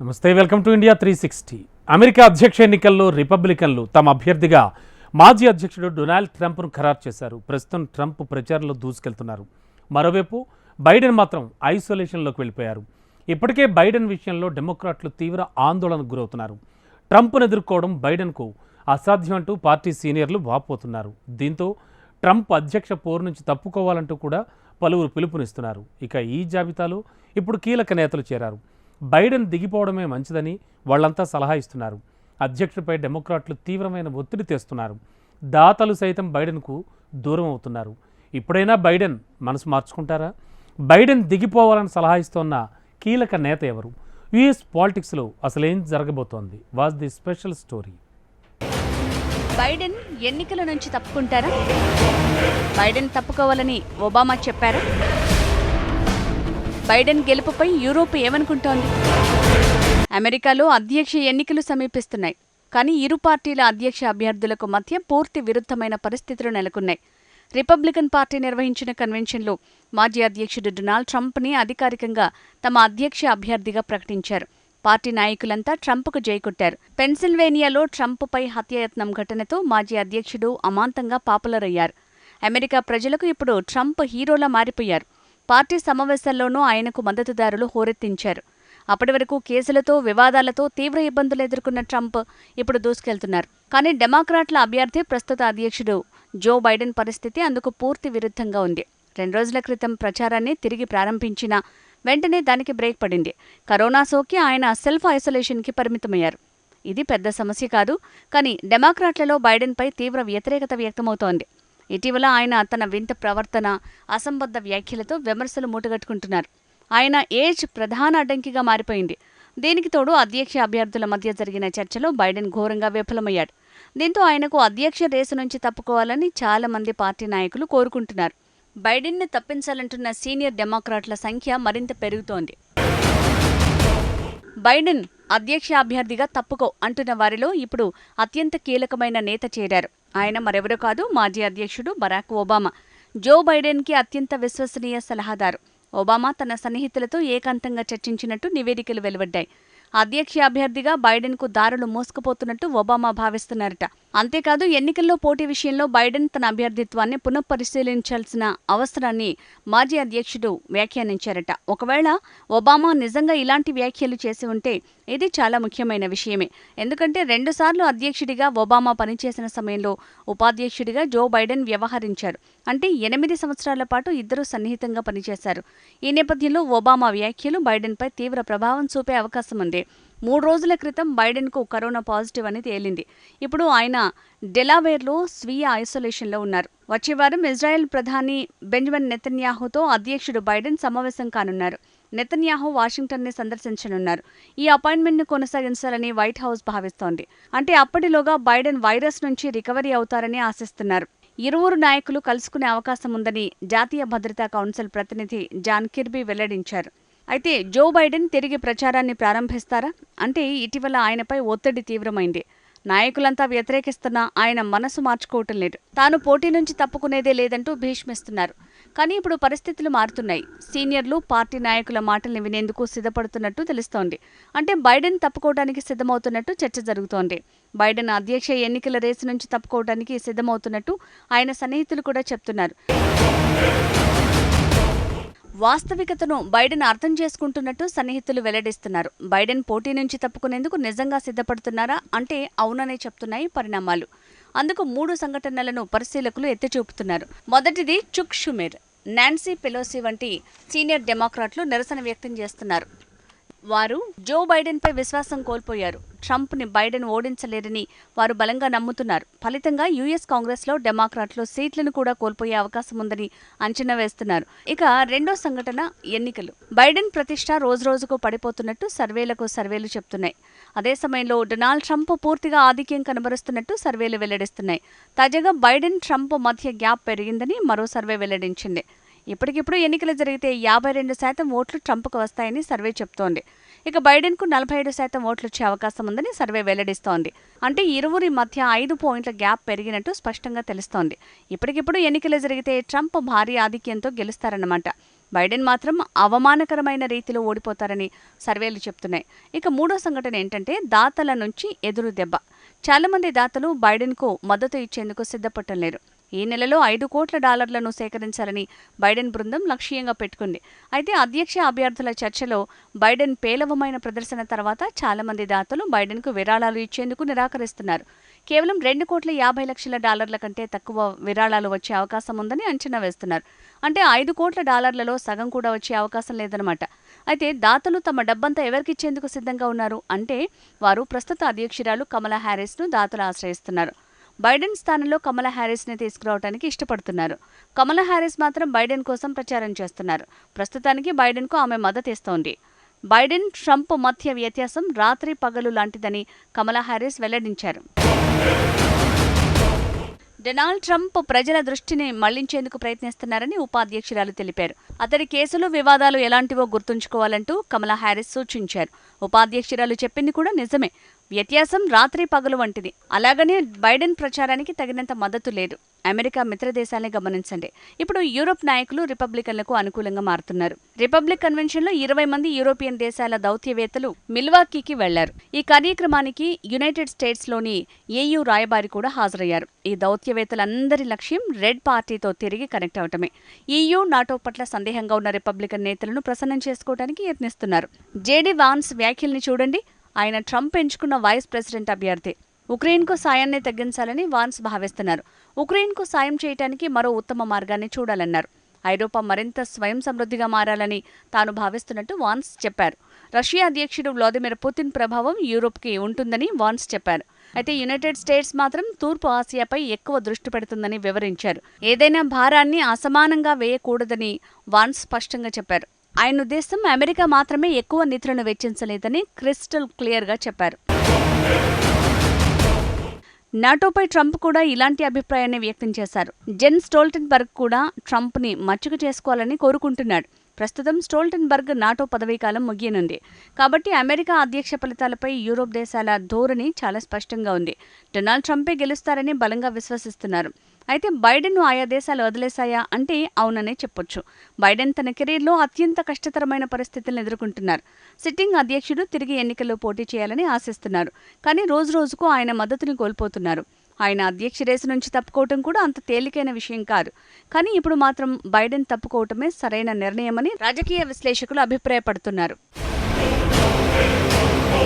నమస్తే welcome to India three sixty. America అధ్యక్ష ఎన్నికల్లో రిపబ్లికన్లు తమ అభ్యర్థిగా మాజీ అధ్యక్షుడు డొనాల్డ్ ట్రంప్ను ఖరారు చేశారు. ప్రస్తుతం ట్రంప్ ప్రచారంలో దూసుకెళ్తున్నారు. మరోవైపు బైడెన్ మాత్రం ఐసోలేషన్లోకి వెళ్ళిపోయారు. ఇప్పటికే బైడెన్ విషయంలో డెమోక్రాట్లు తీవ్ర ఆందోళనకు గురవుతున్నారు. ట్రంప్ను ఎదుర్కోవడం బైడెన్కు అసాధ్యం అంటూ పార్టీ సీనియర్లు వాపోతున్నారు. దీంతో ట్రంప్ అధ్యక్ష పోరు నుంచి తప్పుకోవాలంటూ కూడా పలువురు పిలుపునిస్తున్నారు. ఇక ఈ జాబితాలో ఇప్పుడు కీలక నేతలు చేరారు. బైడెన్ దిగిపోవడమే మంచిదని వాళ్ళంతా సలహా ఇస్తున్నారు. అధ్యక్షుడిపై డెమోక్రాట్లు తీవ్రమైన ఒత్తిడి తెస్తున్నారు. దాతలు సైతం బైడెన్కు దూరం అవుతున్నారు. ఇప్పుడైనా బైడెన్ మనసు మార్చుకుంటారా? బైడెన్ దిగిపోవాలని సలహా ఇస్తోన్న కీలక నేత ఎవరు? యుఎస్ పాలిటిక్స్లో అసలేం జరగబోతోంది? Was the special story. Biden ఎన్నికల నుంచి తప్పుకుంటారా? బైడెన్ తప్పుకోవాలని ఒబామా చెప్పారా? బైడెన్ గెలుపుపై యూరోప్ ఏమనుకుంటోంది? అమెరికాలో అధ్యక్ష ఎన్నికలు సమీపిస్తున్నాయి. కానీ ఇరు పార్టీల అధ్యక్ష అభ్యర్థులకు మధ్య పూర్తి విరుద్ధమైన పరిస్థితులు నెలకొన్నాయి. రిపబ్లికన్ పార్టీ నిర్వహించిన కన్వెన్షన్లో మాజీ అధ్యక్షుడు డొనాల్డ్ ట్రంప్ని అధికారికంగా తమ అధ్యక్ష అభ్యర్థిగా ప్రకటించారు. పార్టీ నాయకులంతా ట్రంప్కు జైకొట్టారు పెన్సిల్వేనియాలో ట్రంప్పై హత్యాయత్నం ఘటనతో మాజీ అధ్యక్షుడు అమాంతంగా పాపులర్ అయ్యారు అమెరికా ప్రజలకు ఇప్పుడు ట్రంప్ హీరోలా మారిపోయారు. పార్టీ సమావేశాల్లోనూ ఆయనకు మద్దతుదారులు హోరెత్తించారు. అప్పటి వరకు కేసులతో వివాదాలతో తీవ్ర ఇబ్బందులు ఎదుర్కొన్న ట్రంప్ ఇప్పుడు దూసుకెళ్తున్నారు. కానీ డెమోక్రాట్ల అభ్యర్థి ప్రస్తుత అధ్యక్షుడు జో బైడెన్ పరిస్థితి అందుకు పూర్తి విరుద్ధంగా ఉంది. రెండు రోజుల క్రితం ప్రచారాన్ని తిరిగి ప్రారంభించిన వెంటనే దానికి బ్రేక్ పడింది. కరోనా సోకి ఆయన సెల్ఫ్ ఐసోలేషన్కి పరిమితమయ్యారు. ఇది పెద్ద సమస్య కాదు కానీ డెమోక్రాట్లలో బైడెన్పై తీవ్ర వ్యతిరేకత వ్యక్తమవుతోంది. ఇటీవల ఆయన తన వింత ప్రవర్తన అసంబద్ధ వ్యాఖ్యలతో విమర్శలు మూటగట్టుకుంటున్నారు. ఆయన ఏజ్ ప్రధాన అడ్డంకిగా మారిపోయింది. దీనికి తోడు అధ్యక్ష అభ్యర్థుల మధ్య జరిగిన చర్చలో బైడెన్ ఘోరంగా విఫలమయ్యాడు. దీంతో ఆయనకు అధ్యక్ష రేసు నుంచి తప్పుకోవాలని చాలా మంది పార్టీ నాయకులు కోరుకుంటున్నారు. బైడెన్ను తప్పించాలంటున్న సీనియర్ డెమోక్రాట్ల సంఖ్య మరింత పెరుగుతోంది. బైడెన్ అధ్యక్ష అభ్యర్థిగా తప్పుకో అంటున్న వారిలో ఇప్పుడు అత్యంత కీలకమైన నేత చేరారు. ఆయన మరెవరో కాదు మాజీ అధ్యక్షుడు బరాక్ ఒబామా. జో బైడెన్కి అత్యంత విశ్వసనీయ సలహాదారు. ఒబామా తన సన్నిహితులతో ఏకాంతంగా చర్చించినట్టు నివేదికలు వెలువడ్డాయి. అధ్యక్ష అభ్యర్థిగా బైడెన్కు దారులు మోసుకుపోతున్నట్టు ఒబామా భావిస్తున్నారట. అంతేకాదు ఎన్నికల్లో పోటీ విషయంలో బైడెన్ తన అభ్యర్థిత్వాన్ని పునఃపరిశీలించాల్సిన అవసరాన్ని మాజీ అధ్యక్షుడు వ్యాఖ్యానించారట. ఒకవేళ ఒబామా నిజంగా ఇలాంటి వ్యాఖ్యలు చేసి ఉంటే ఇది చాలా ముఖ్యమైన విషయమే. ఎందుకంటే రెండుసార్లు అధ్యక్షుడిగా ఒబామా పనిచేసిన సమయంలో ఉపాధ్యక్షుడిగా జో బైడెన్ వ్యవహరించారు. అంటే ఎనిమిది సంవత్సరాల పాటు ఇద్దరు సన్నిహితంగా పనిచేశారు. ఈ నేపథ్యంలో ఒబామా వ్యాఖ్యలు బైడెన్పై తీవ్ర ప్రభావం చూపే అవకాశం ఉంది మూడు రోజుల క్రితం బైడెన్కు కరోనా పాజిటివ్ అని తేలింది. ఇప్పుడు ఆయన డెలావేర్లో స్వీయ ఐసోలేషన్లో ఉన్నారు. వచ్చే వారం ఇజ్రాయెల్ ప్రధాని బెంజమిన్ నెతన్యాహుతో అధ్యక్షుడు బైడెన్ సమావేశం కానున్నారు. నెతన్యాహు వాషింగ్టన్ని సందర్శించనున్నారు. ఈ అపాయింట్మెంట్ను కొనసాగించాలని వైట్ హౌస్ భావిస్తోంది. అంటే అప్పటిలోగా బైడెన్ వైరస్ నుంచి రికవరీ అవుతారని ఆశిస్తున్నారు. ఇరువురు నాయకులు కలుసుకునే అవకాశం ఉందని జాతీయ భద్రతా కౌన్సిల్ ప్రతినిధి జాన్ కిర్బీ వెల్లడించారు. అయితే జో బైడెన్ తిరిగి ప్రచారాన్ని ప్రారంభిస్తారా? అంటే ఇటీవల ఆయనపై ఒత్తిడి తీవ్రమైంది. నాయకులంతా వ్యతిరేకిస్తున్నా ఆయన మనసు మార్చుకోవటం లేదు. తాను పోటీ నుంచి తప్పుకునేదే లేదంటూ భీష్మిస్తున్నారు. కానీ ఇప్పుడు పరిస్థితులు మారుతున్నాయి. సీనియర్లు పార్టీ నాయకుల మాటల్ని వినేందుకు సిద్ధపడుతున్నట్టు తెలుస్తోంది. అంటే బైడెన్ తప్పుకోవడానికి సిద్ధమవుతున్నట్టు చర్చ జరుగుతోంది. బైడెన్ అధ్యక్ష ఎన్నికల రేసు నుంచి తప్పుకోవడానికి సిద్ధమవుతున్నట్టు ఆయన సన్నిహితులు కూడా చెప్తున్నారు. వాస్తవికతను బైడెన్ అర్థం చేసుకుంటున్నట్టు సన్నిహితులు వెల్లడిస్తున్నారు. బైడెన్ పోటీ నుంచి తప్పుకునేందుకు నిజంగా సిద్ధపడుతున్నారా అంటే అవుననే చెప్తున్నాయి పరిణామాలు. అందుకు మూడు సంఘటనలను పరిశీలకులు ఎత్తి చూపుతున్నారు మొదటిది చుక్ షుమేర్. నాన్సీ పెలోసి వంటి సీనియర్ డెమోక్రాట్లు నిరసన వ్యక్తం చేస్తున్నారు. వారు జో బైడెన్పై విశ్వాసం కోల్పోయారు. ట్రంప్ని బైడెన్ ఓడించలేరని వారు బలంగా నమ్ముతున్నారు. ఫలితంగా యుఎస్ కాంగ్రెస్లో డెమోక్రాట్లు సీట్లను కూడా కోల్పోయే అవకాశం ఉందని అంచనా వేస్తున్నారు. ఇక రెండో సంఘటన ఎన్నికలు. బైడెన్ ప్రతిష్ట రోజురోజుకు పడిపోతున్నట్టు సర్వేలకు సర్వేలు చెప్తున్నాయి. అదే సమయంలో డొనాల్డ్ ట్రంప్ పూర్తిగా ఆధిక్యం కనబరుస్తున్నట్టు సర్వేలు వెల్లడిస్తున్నాయి. తాజాగా బైడెన్ ట్రంప్ మధ్య గ్యాప్ పెరిగిందని మరో సర్వే వెల్లడించింది. ఇప్పటికిప్పుడు ఎన్నికలు జరిగితే యాభై రెండు శాతం ఓట్లు ట్రంప్కు వస్తాయని సర్వే చెప్తోంది. ఇక బైడెన్కు నలభై ఏడు శాతం ఓట్లు వచ్చే అవకాశం ఉందని సర్వే వెల్లడిస్తోంది. అంటే ఇరువురి మధ్య ఐదు పాయింట్ల గ్యాప్ పెరిగినట్టు స్పష్టంగా తెలుస్తోంది. ఇప్పటికిప్పుడు ఎన్నికలు జరిగితే ట్రంప్ భారీ ఆధిక్యంతో గెలుస్తారన్నమాట. బైడెన్ మాత్రం అవమానకరమైన రీతిలో ఓడిపోతారని సర్వేలు చెప్తున్నాయి. ఇక మూడో సంఘటన ఏంటంటే దాతల నుంచి ఎదురు దెబ్బ. చాలామంది దాతలు బైడెన్కు మద్దతు ఇచ్చేందుకు సిద్ధపడటం లేరు ఈ నెలలో ఐదు కోట్ల డాలర్లను సేకరించాలని బైడెన్ బృందం లక్ష్యంగా పెట్టుకుంది. అయితే అధ్యక్ష అభ్యర్థుల చర్చలో బైడెన్ పేలవమైన ప్రదర్శన తర్వాత చాలామంది దాతలు బైడెన్కు విరాళాలు ఇచ్చేందుకు నిరాకరిస్తున్నారు. కేవలం రెండు కోట్ల యాభై లక్షల డాలర్ల కంటే తక్కువ విరాళాలు వచ్చే అవకాశం ఉందని అంచనా వేస్తున్నారు. అంటే ఐదు కోట్ల డాలర్లలో సగం కూడా వచ్చే అవకాశం లేదనమాట అయితే దాతలు తమ డబ్బంతా ఎవరికిచ్చేందుకు సిద్ధంగా ఉన్నారు? అంటే వారు ప్రస్తుత అధ్యక్షురాలు కమలా హ్యారిస్ను దాతలు ఆశ్రయిస్తున్నారు. బైడెన్ స్థానంలో కమలా హ్యారిస్ని తీసుకురావడానికి ఇష్టపడుతున్నారు. కమలా హ్యారిస్ మాత్రం బైడెన్ కోసం ప్రచారం చేస్తున్నారు. ప్రస్తుతానికి బైడెన్కు ఆమె మద్దతు ఇస్తోంది. బైడెన్ ట్రంప్ మధ్య వ్యత్యాసం రాత్రి పగలు లాంటిదని కమలా హ్యారిస్ వెల్లడించారు. డొనాల్డ్ ట్రంప్ ప్రజల దృష్టిని మళ్ళించేందుకు ప్రయత్నిస్తున్నారని ఉపాధ్యక్షురాలు తెలిపారు. అతడి కేసులు వివాదాలు ఎలాంటివో గుర్తుంచుకోవాలంటూ కమలా హ్యారిస్ సూచించారు. ఉపాధ్యక్షురాలు చెప్పింది కూడా నిజమే. వ్యత్యాసం రాత్రి పగలు వంటిది. అలాగనే బైడెన్ ప్రచారానికి తగినంత మద్దతు లేదు. అమెరికా మిత్రదేశాలని గమనించండి. ఇప్పుడు యూరోప్ నాయకులు రిపబ్లికన్లకు అనుకూలంగా మారుతున్నారు. రిపబ్లిక్ కన్వెన్షన్లో ఇరవై మంది యూరోపియన్ దేశాల దౌత్యవేత్తలు మిల్వాకీకి వెళ్ళారు. ఈ కార్యక్రమానికి యునైటెడ్ స్టేట్స్లోని ఏయూ రాయబారి కూడా హాజరయ్యారు. ఈ దౌత్యవేత్తలందరి లక్ష్యం రెడ్ పార్టీతో తిరిగి కనెక్ట్ అవటమే. ఈయూ నాటో పట్ల సందేహంగా ఉన్న రిపబ్లికన్ నేతలను ప్రసన్నం చేసుకోవడానికి యత్నిస్తున్నారు. జేడీ వాన్స్ వ్యాఖ్యల్ని చూడండి. ఆయన ట్రంప్ ఎంచుకున్న వైస్ ప్రెసిడెంట్ అభ్యర్థి. ఉక్రెయిన్కు సాయాన్ని తగ్గించాలని వాన్స్ భావిస్తున్నారు. ఉక్రెయిన్కు సాయం చేయటానికి మరో ఉత్తమ మార్గాన్ని చూడాలన్నారు. ఐరోపా మరింత స్వయం సమృద్ధిగా మారాలని తాను భావిస్తున్నట్టు వాన్స్ చెప్పారు. రష్యా అధ్యక్షుడు వ్లాదిమిర్ పుతిన్ ప్రభావం యూరోప్కి ఉంటుందని వాన్స్ చెప్పారు. అయితే యునైటెడ్ స్టేట్స్ మాత్రం తూర్పు ఆసియాపై ఎక్కువ దృష్టి పెడుతుందని వివరించారు. ఏదైనా భారాన్ని అసమానంగా వేయకూడదని వాన్స్ స్పష్టంగా చెప్పారు. ఆయన ఉద్దేశం అమెరికా మాత్రమే ఎక్కువ నిధులను వెచ్చించలేదని క్రిస్టల్ క్లియర్గా చెప్పారు. నాటోపై ట్రంప్ కూడా ఇలాంటి అభిప్రాయాన్ని వ్యక్తం చేశారు. జెన్ స్టోల్టన్బర్గ్ కూడా ట్రంప్ని మచ్చుక చేసుకోవాలని కోరుకుంటున్నాడు. ప్రస్తుతం స్టోల్టన్బర్గ్ నాటో పదవీకాలం ముగియనుంది. కాబట్టి అమెరికా అధ్యక్ష ఫలితాలపై యూరోప్ దేశాల ధోరణి చాలా స్పష్టంగా ఉంది. డొనాల్డ్ ట్రంపే గెలుస్తారని బలంగా విశ్వసిస్తున్నారు. అయితే బైడెన్ను ఆయా దేశాలు వదిలేశాయా అంటే అవుననే చెప్పొచ్చు. బైడెన్ తన కెరీర్లో అత్యంత కష్టతరమైన పరిస్థితులను ఎదుర్కొంటున్నారు. సిట్టింగ్ అధ్యక్షుడు తిరిగి ఎన్నికల్లో పోటీ చేయాలని ఆశిస్తున్నారు. కానీ రోజు రోజుకు ఆయన మద్దతుని కోల్పోతున్నారు. ఆయన అధ్యక్ష రేసు నుంచి తప్పుకోవటం కూడా అంత తేలికైన విషయం కాదు. కానీ ఇప్పుడు మాత్రం బైడెన్ తప్పుకోవటమే సరైన నిర్ణయమని రాజకీయ విశ్లేషకులు అభిప్రాయపడుతున్నారు.